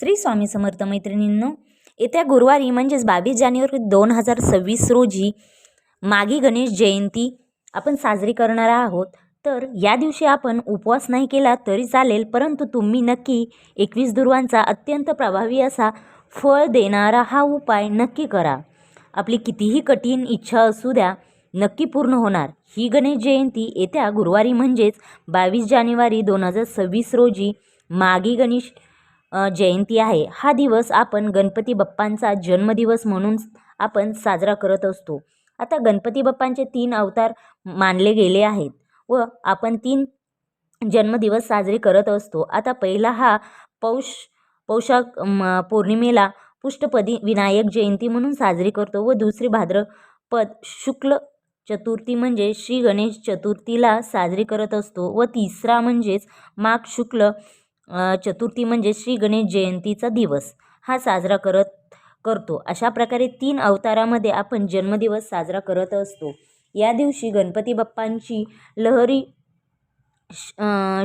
श्री स्वामी समर्थ मैत्रिणींनो येत्या गुरुवारी म्हणजेच बावीस जानेवारी दोन हजार सव्वीस रोजी मागी गणेश जयंती आपण साजरी करणार आहोत. तर या दिवशी आपण उपवास नाही केला तरी चालेल परंतु तुम्ही नक्की एकवीस दुर्वांचा अत्यंत प्रभावी असा फळ देणारा हा उपाय नक्की करा. आपली कितीही कठीण इच्छा असू द्या नक्की पूर्ण होणार. ही गणेश जयंती येत्या गुरुवारी म्हणजेच बावीस जानेवारी दोन हजार सव्वीस रोजी मागी गणेश जयंती आहे. हा दिवस आपण गणपती बाप्पांचा जन्मदिवस म्हणून आपण साजरा करत असतो. आता गणपती बाप्पांचे तीन अवतार मानले गेले आहेत व आपण तीन जन्मदिवस साजरे करत असतो. आता पहिला हा पौष पौषाक म, पौर्णिमेला पुष्टपदी विनायक जयंती म्हणून साजरी करतो व दुसरी भाद्रपद शुक्ल चतुर्थी म्हणजे श्री गणेश चतुर्थीला साजरी करत असतो व तिसरा म्हणजेच माघ शुक्ल चतुर्थी म्हणजे श्री गणेश जयंतीचा दिवस. हा साजरा करत करतो. अशा प्रकारे तीन अवतारामध्ये आपण जन्मदिवस साजरा करत असतो. या दिवशी गणपती बाप्पांची लहरी श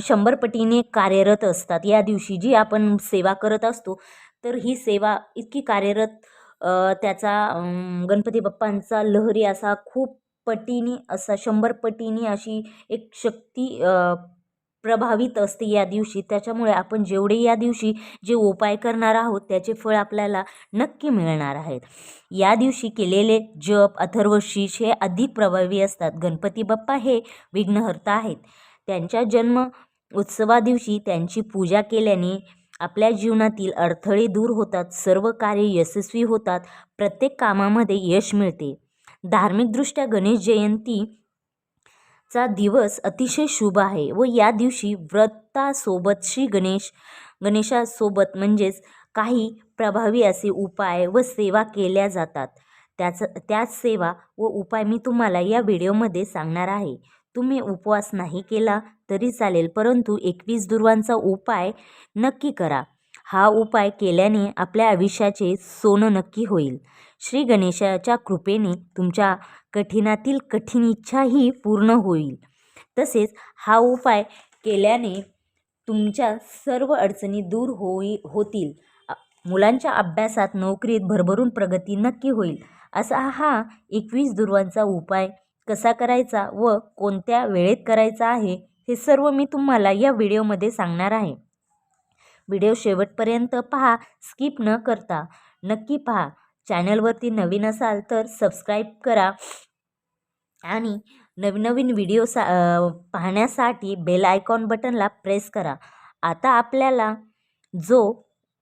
शंभर पटीने कार्यरत असतात. या दिवशी जी आपण सेवा करत असतो तर ही सेवा इतकी कार्यरत त्याचा गणपती बाप्पांचा लहरी असा खूप पटीने असा शंभर पटीने अशी एक शक्ती प्रभावित असते या दिवशी. त्याच्यामुळे आपण जेवढे या दिवशी जे उपाय करणार आहोत त्याचे फळ आपल्याला नक्की मिळणार आहेत. या दिवशी केलेले जप अथर्वशीष हे अधिक प्रभावी असतात. गणपती बाप्पा हे विघ्नहर्ता आहेत. त्यांच्या जन्म उत्सवा दिवशी त्यांची पूजा केल्याने आपल्या जीवनातील अडथळे दूर होतात. सर्व कार्य यशस्वी होतात. प्रत्येक कामामध्ये यश मिळते. धार्मिकदृष्ट्या गणेश जयंती चा दिवस अतिशय शुभ आहे व या दिवशी व्रतासोबत श्री गणेश गणेशासोबत म्हणजेच काही प्रभावी असे उपाय व सेवा केल्या जातात. त्याच त्याच सेवा व उपाय मी तुम्हाला या व्हिडिओमध्ये सांगणार आहे. तुम्ही उपवास नाही केला तरी चालेल परंतु एकवीस दुर्वांचा उपाय नक्की करा. हा उपाय केल्याने आपल्या आयुष्याचे सोनं नक्की होईल. श्री गणेशाच्या कृपेने तुमच्या कठीणातील कठीण इच्छाही पूर्ण होईल. तसेच हा उपाय केल्याने तुमच्या सर्व अडचणी दूर होई होतील. मुलांच्या अभ्यासात नोकरीत भरभरून प्रगती नक्की होईल. असा हा एकवीस दुर्वांचा उपाय कसा करायचा व कोणत्या वेळेत करायचा आहे हे सर्व मी तुम्हाला या व्हिडिओमध्ये सांगणार आहे. व्हिडिओ शेवटपर्यंत पहा स्किप न करता. नक्की पहा चॅनलवरती नवीन असाल तर सबस्क्राईब करा. आणि नवनवीन व्हिडिओ सा पाहण्यासाठी बेल आयकॉन बटनला प्रेस करा. आता आपल्याला जो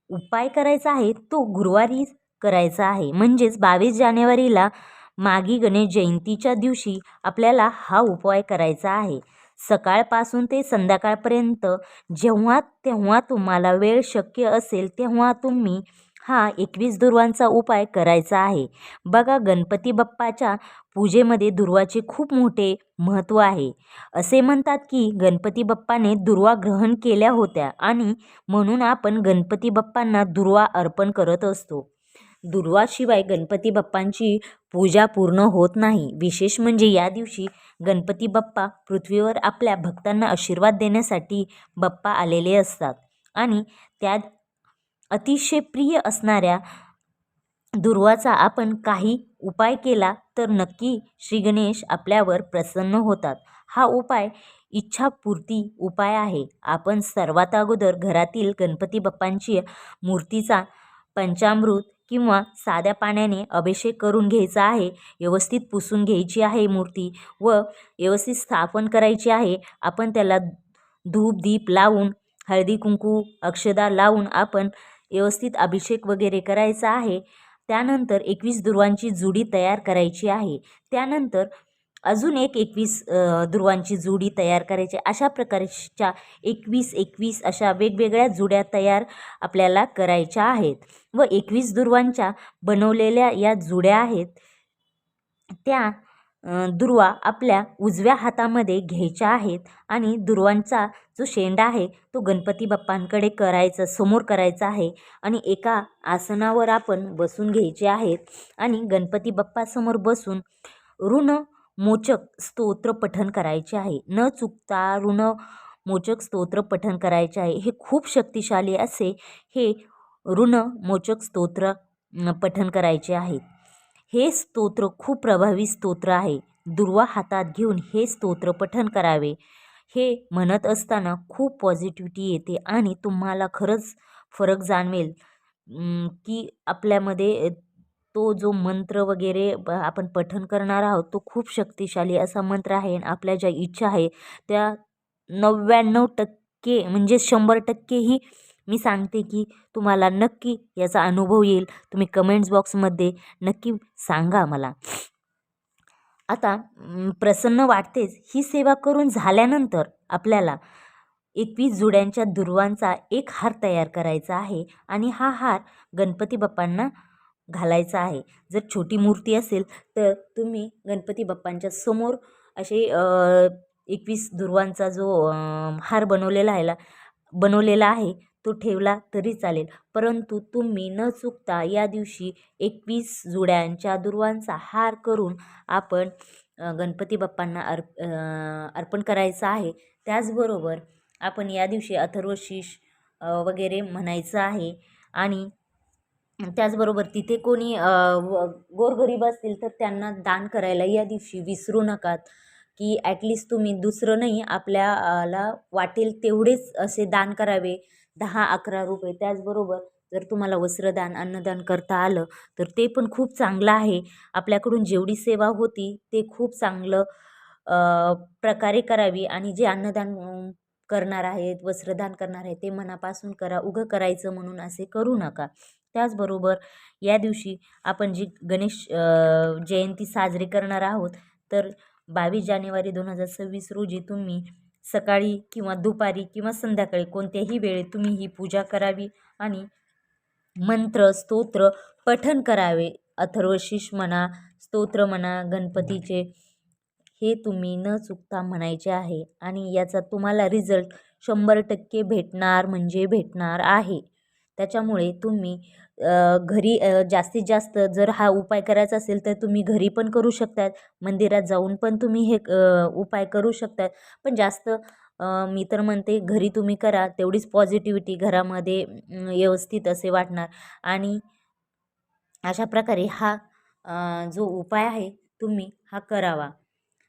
उपाय करायचा आहे तो गुरुवारी करायचा आहे. म्हणजेच बावीस जानेवारीला मागी गणेश जयंतीच्या दिवशी आपल्याला हा उपाय करायचा आहे. सकाळपासून ते संध्याकाळपर्यंत जेव्हा तेव्हा तुम्हाला वेळ शक्य असेल तेव्हा तुम्ही हा एकवीस दुर्वांचा उपाय करायचा आहे. बघा गणपती बाप्पाच्या पूजेमध्ये दुर्वाचे खूप मोठे महत्त्व आहे. असे म्हणतात की गणपती बाप्पाने दुर्वा ग्रहण केल्या होत्या आणि म्हणून आपण गणपती बाप्पांना दुर्वा अर्पण करत असतो. दुर्वाशिवाय गणपती बाप्पांची पूजा पूर्ण होत नाही. विशेष म्हणजे या दिवशी गणपती बाप्पा पृथ्वीवर आपल्या भक्तांना आशीर्वाद देण्यासाठी बाप्पा आलेले असतात. आणि त्यात अतिशय प्रिय असणाऱ्या दुर्वाचा आपण काही उपाय केला तर नक्की श्री गणेश आपल्यावर प्रसन्न होतात. हा उपाय इच्छापूर्ती उपाय आहे. आपण सर्वात अगोदर घरातील गणपती बाप्पांची मूर्तीचा पंचामृत किंवा साध्या पाण्याने अभिषेक करून घ्यायचा आहे व्यवस्थित पुसून घ्यायची आहे मूर्ती व व्यवस्थित स्थापन करायची आहे. आपण त्याला धूप दीप लावून हळदी कुंकू अक्षदा लावून आपण व्यवस्थित अभिषेक वगैरे करायचा आहे. त्यानंतर एकवीस दुर्वांची जुडी तयार करायची आहे. त्यानंतर अजून एक एकवीस दुर्वांची जुडी तयार करायची. अशा प्रकारच्या एकवीस एकवीस अशा वेगवेगळ्या जुड्या तयार आपल्याला करायच्या आहेत. व एकवीस दुर्वांच्या बनवलेल्या या जुड्या आहेत. त्या दुर्वा आपल्या उजव्या हातामध्ये घ्यायच्या आहेत आणि दुर्वांचा जो शेंडा आहे तो गणपती बाप्पांकडे करायचा समोर करायचा आहे आणि एका आसनावर आपण बसून घ्यायचे आहेत आणि गणपती बाप्पासमोर बसून ऋण मोचक स्तोत्र पठन करायचे आहे. न चुकता ऋण मोचक स्तोत्र पठन करायचे आहे. हे खूप शक्तिशाली असे हे ऋण मोचक स्तोत्र पठन करायचे आहेत. हे स्तोत्र खूप प्रभावी स्तोत्र आहे. दुर्वा हातात घेऊन हे स्तोत्र पठण करावे. हे म्हणत असताना खूप पॉझिटिव्हिटी येते आणि तुम्हाला खरंच फरक जाणवेल की आपल्यामध्ये तो जो मंत्र वगैरे आपण पठन करणार आहोत तो खूप शक्तिशाली असा मंत्र आहे आणि आपल्या ज्या इच्छा आहे त्या नव्याण्णव टक्के म्हणजे शंभर टक्केही मी सांगते की तुम्हाला नक्की याचा अनुभव येईल. तुम्ही कमेंट्स बॉक्समध्ये नक्की सांगा मला आता प्रसन्न वाटतेच ही सेवा करून झाल्यानंतर आपल्याला एकवीस जुड्यांच्या दुर्वांचा एक हार तयार करायचा आहे आणि हा हार गणपती बाप्पांना घालायचा आहे. जर छोटी मूर्ती असेल तर तुम्ही गणपती बाप्पांच्या समोर असे एकवीस दुर्वांचा जो हार बनवलेला आहे बनवलेला आहे तो ठेवला तरी चालेल. परंतु तुम्ही न चुकता या दिवशी एकवीस जुड्यांच्या दुर्वांचा हार करून आपण गणपती बाप्पांना अर्प अर्पण करायचं आहे. त्याचबरोबर आपण या दिवशी अथर्वशीष वगैरे म्हणायचं आहे. आणि त्याचबरोबर तिथे कोणी व गोरगरीब असतील तर त्यांना दान करायला या दिवशी विसरू नका. की ॲटलिस्ट तुम्ही दुसरं नाही आपल्याला वाटेल तेवढेच असे दान करावे. दहा अकरा रुपये. त्याचबरोबर जर तुम्हाला वस्त्रदान अन्नदान करता आलं तर ते पण खूप चांगलं आहे. आपल्याकडून जेवढी सेवा होती ते खूप चांगलं प्रकारे करावी आणि जे अन्नदान करणार आहेत वस्त्रदान करणार आहे ते मनापासून करा उघं करायचं म्हणून असे करू नका. त्याचबरोबर या दिवशी आपण जी गणेश जयंती साजरी करणार आहोत तर बावीस जानेवारी दोन हजार सव्वीस रोजी तुम्ही सकाळी किंवा दुपारी किंवा संध्याकाळी कोणत्याही वेळेत तुम्ही ही पूजा करावी आणि मंत्र स्तोत्र पठण करावे. अथर्वशीष म्हणा स्तोत्र म्हणा गणपतीचे हे तुम्ही न चुकता म्हणायचे आहे आणि याचा तुम्हाला रिझल्ट शंभर टक्के भेटणार म्हणजे भेटणार आहे. त्याच्यामुळे तुम्ही घरी जास्तीत जास्त जर हा उपाय करायचा असेल तर तुम्ही घरी पण करू शकतात. मंदिरात जाऊन पण तुम्ही हे उपाय करू शकतात. पण जास्त मी तर म्हणते घरी तुम्ही करा तेवढीच पॉझिटिव्हिटी घरामध्ये व्यवस्थित असे वाटणार. आणि अशा प्रकारे हा जो उपाय आहे तुम्ही हा करावा.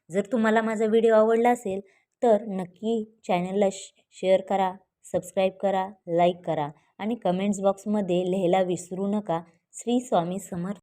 जर तुम्हाला माझा व्हिडिओ आवडला असेल तर नक्की चॅनलला श शेअर करा सबस्क्राईब करा लाईक करा. आणि कमेंट्स बॉक्समध्ये लिहायला विसरू नका. श्री स्वामी समर्थ.